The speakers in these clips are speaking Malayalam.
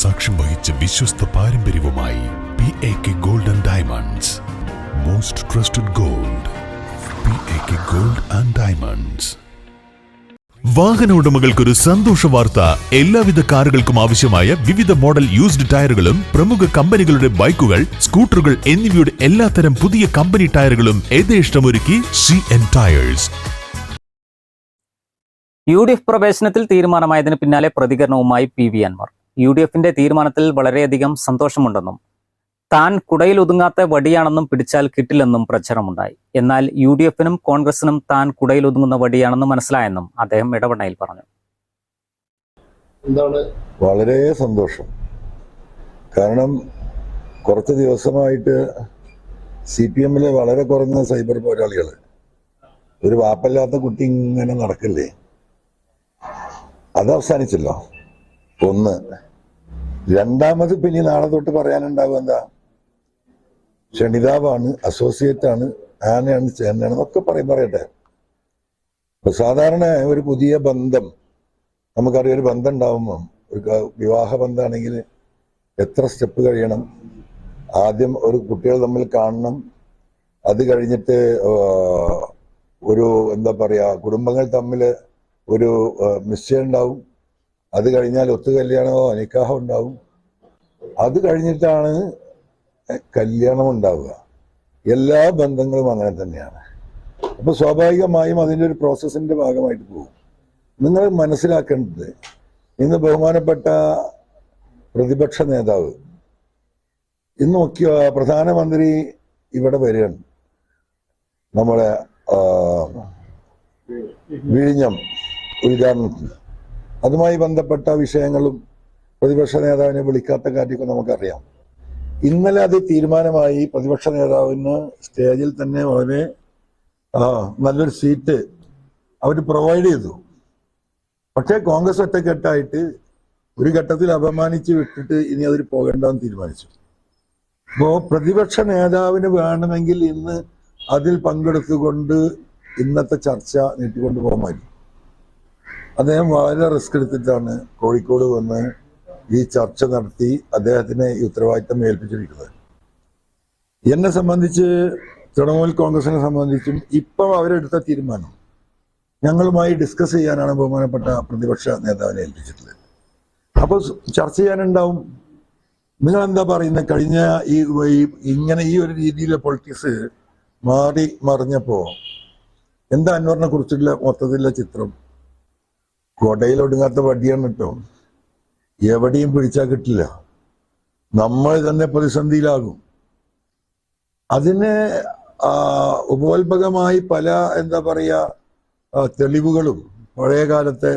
സാക്ഷ്യം വഹിച്ച വിശ്വസ്ത പാരമ്പര്യവുമായി P A K gold and diamonds most trusted gold P A K gold and diamonds വാഹന ഉടമകൾക്കൊരു സന്തോഷ വാർത്ത. എല്ലാവിധ കാറുകൾക്കും ആവശ്യമായ വിവിധ മോഡൽ യൂസ്ഡ് ടയറുകളും പ്രമുഖ കമ്പനികളുടെ ബൈക്കുകൾ സ്കൂട്ടറുകൾ എന്നിവയുടെ എല്ലാത്തരം പുതിയ കമ്പനി ടയറുകളും യഥേഷ്ടമൊരുക്കി C N tyres U D F പ്രവേശനത്തിൽ തീരുമാനമായതിന് പിന്നാലെ പ്രതികരണവുമായി P V Anvar. U D എഫിന്റെ തീരുമാനത്തിൽ വളരെയധികം സന്തോഷമുണ്ടെന്നും താൻ കുടയിൽ ഒതുങ്ങാത്ത വടിയാണെന്നും പിടിച്ചാൽ കിട്ടില്ലെന്നും പ്രചരണമുണ്ടായി എന്നാൽ യു ഡി എഫിനും കോൺഗ്രസിനും താൻ കുടയിൽ ഒതുങ്ങുന്ന വടിയാണെന്ന് മനസ്സിലായെന്നും അദ്ദേഹം ഇടപെടയിൽ പറഞ്ഞു. എന്താണ്? വളരെ സന്തോഷം. കാരണം കുറച്ച് ദിവസമായിട്ട് സി പി എമ്മിലെ വളരെ കുറഞ്ഞ സൈബർ പോരാളികൾ ഒരു വാപ്പല്ലാത്ത കുട്ടി ഇങ്ങനെ നടക്കില്ലേ? അത് അവസാനിച്ചല്ലോ. ഒന്ന്. രണ്ടാമത് പിന്നെ നാളെ തൊട്ട് പറയാനുണ്ടാവും എന്താ? ക്ഷണിതാവാണ് അസോസിയേറ്റ് ആണ് ആനയാണ് ചേനയാണ് എന്നൊക്കെ പറയും പറയട്ടെ. ഇപ്പൊ സാധാരണ ഒരു പുതിയ ബന്ധം നമുക്കറിയാം ഒരു ബന്ധം ഉണ്ടാവുമ്പം ഒരു വിവാഹ ബന്ധമാണെങ്കിൽ എത്ര സ്റ്റെപ്പ് കഴിയണം? ആദ്യം ഒരു കുട്ടികൾ തമ്മിൽ കാണണം. അത് കഴിഞ്ഞിട്ട് ഒരു എന്താ പറയാ കുടുംബങ്ങൾ തമ്മിൽ ഒരു നിശ്ചയം ഉണ്ടാവും. അത് കഴിഞ്ഞാൽ ഒത്തു ഒത്തുകല്യാണമോ നിക്കാഹോ ഉണ്ടാവും. അത് കഴിഞ്ഞിട്ടാണ് കല്യാണം ഉണ്ടാവുക. എല്ലാ ബന്ധങ്ങളും അങ്ങനെ തന്നെയാണ്. അപ്പൊ സ്വാഭാവികമായും അതിന്റെ ഒരു പ്രോസസ്സിന്റെ ഭാഗമായിട്ട് പോകും. നിങ്ങൾ മനസ്സിലാക്കേണ്ടത് ഇന്ന് ബഹുമാനപ്പെട്ട പ്രതിപക്ഷ നേതാവ് ഇന്ന് മുഖ്യ പ്രധാനമന്ത്രി ഇവിടെ വരികയാണ്. നമ്മളെ ആ, വിഴിഞ്ഞം ഉദ്ഘാടനത്തിന്. അതുമായി ബന്ധപ്പെട്ട വിഷയങ്ങളും പ്രതിപക്ഷ നേതാവിനെ വിളിക്കാത്ത കാര്യമൊക്കെ നമുക്കറിയാം. ഇന്നലെ അത് തീരുമാനമായി. പ്രതിപക്ഷ നേതാവിന് സ്റ്റേജിൽ തന്നെ വളരെ നല്ലൊരു സീറ്റ് അവർ പ്രൊവൈഡ് ചെയ്തു. പക്ഷേ കോൺഗ്രസ് ഒറ്റക്കെട്ടായിട്ട് ഒരു ഘട്ടത്തിൽ അപമാനിച്ച് വിട്ടിട്ട് ഇനി അതിൽ പോകണ്ടെന്ന് തീരുമാനിച്ചു. അപ്പോ പ്രതിപക്ഷ നേതാവിന് വേണമെങ്കിൽ ഇന്ന് അതിൽ പങ്കെടുത്തുകൊണ്ട് ഇന്നത്തെ ചർച്ച നീട്ടിക്കൊണ്ടു പോകാമായിരുന്നു അദ്ദേഹം വളരെ റിസ്ക് എടുത്തിട്ടാണ് കോഴിക്കോട് വന്ന് ഈ ചർച്ച നടത്തി അദ്ദേഹത്തിന് ഈ ഉത്തരവാദിത്തം ഏൽപ്പിച്ചിരിക്കുന്നത്. എന്നെ സംബന്ധിച്ച് തൃണമൂൽ കോൺഗ്രസിനെ സംബന്ധിച്ചും ഇപ്പം അവരെടുത്ത തീരുമാനം ഞങ്ങളുമായി ഡിസ്കസ് ചെയ്യാനാണ് ബഹുമാനപ്പെട്ട പ്രതിപക്ഷ നേതാവിനെ ഏൽപ്പിച്ചിട്ടുള്ളത്. അപ്പോൾ ചർച്ച ചെയ്യാനുണ്ടാവും. നിങ്ങൾ എന്താ പറയുന്നത്? കഴിഞ്ഞ ഈ ഇങ്ങനെ ഈ ഒരു രീതിയിലെ പൊളിറ്റിക്സ് മാറി മറിഞ്ഞപ്പോ എന്താ അന്വറിനെ കുറിച്ചുള്ള മൊത്തത്തിലുള്ള ചിത്രം? കൊടയിൽ ഒടുങ്ങാത്ത വടിയാണ് കേട്ടോ എവിടെയും പിടിച്ചാൽ കിട്ടില്ല. നമ്മൾ തന്നെ പ്രതിസന്ധിയിലാകും. അതിന് ഉപോത്ഭകമായി പല എന്താ പറയുക തെളിവുകളും പഴയ കാലത്തെ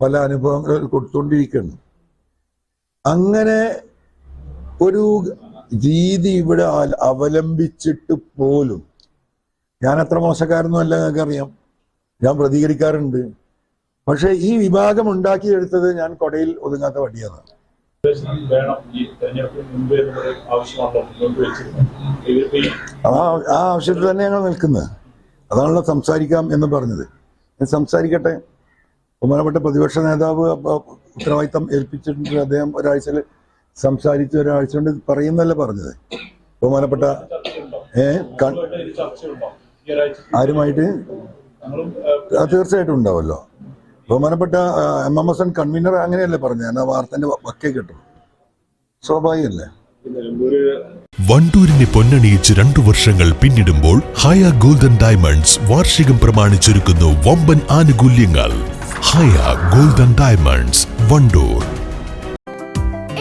പല അനുഭവങ്ങൾ കൊടുത്തുകൊണ്ടിരിക്കുന്നു അങ്ങനെ ഒരു രീതി ഇവിടെ അവലംബിച്ചിട്ട് പോലും ഞാൻ അത്ര മോശക്കാരൊന്നും അല്ല നിങ്ങൾക്ക് അറിയാം ഞാൻ പ്രതികരിക്കാറുണ്ട്. പക്ഷെ ഈ വിഭാഗം ഉണ്ടാക്കിയെടുത്തത് ഞാൻ കൊടയിൽ ഒതുങ്ങാത്ത വടിയാണ്. ആ ആ ആവശ്യത്തിൽ തന്നെ ഞങ്ങൾ നിൽക്കുന്നത്. അതാണല്ലോ സംസാരിക്കാം എന്ന് പറഞ്ഞത്. ഞാൻ സംസാരിക്കട്ടെ? ബഹുമാനപ്പെട്ട പ്രതിപക്ഷ നേതാവ് ഉത്തരവാദിത്തം ഏൽപ്പിച്ചിട്ടുണ്ട്. അദ്ദേഹം ഒരാഴ്ചയിൽ സംസാരിച്ച് ഒരാഴ്ച കൊണ്ട് പറയുന്നല്ല പറഞ്ഞത്. ബഹുമാനപ്പെട്ട ഏ ഒരാഴ്ച ആരുമായിട്ട്? തീർച്ചയായിട്ടും ഉണ്ടാവല്ലോ ബഹുമാനപ്പെട്ട M M S N convener അങ്ങനെയല്ലേ പറഞ്ഞു? ഞാൻ ആ വാർത്തന്റെ വക്കേ കേട്ടു. സ്വാഭാവികല്ലേ വണ്ടൂരിനെ പൊന്നണിയിച്ച് രണ്ടു വർഷങ്ങൾ പിന്നിടുമ്പോൾ ഹയ ഗോൾഡൻ ഡയമണ്ട്സ് വാർഷികം പ്രമാണിച്ചൊരുക്കുന്നു വമ്പൻ ആനുകൂല്യങ്ങൾ. Haya golden diamonds Wandoor.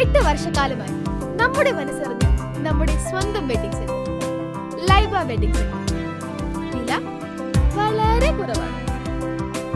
എട്ട് വർഷക്കാലമായി നമ്മുടെ മനസ്സറിഞ്ഞ നമ്മുടെ സ്വന്തം wedding centre Laiba wedding centre വില വളരെ കുറവാണ്.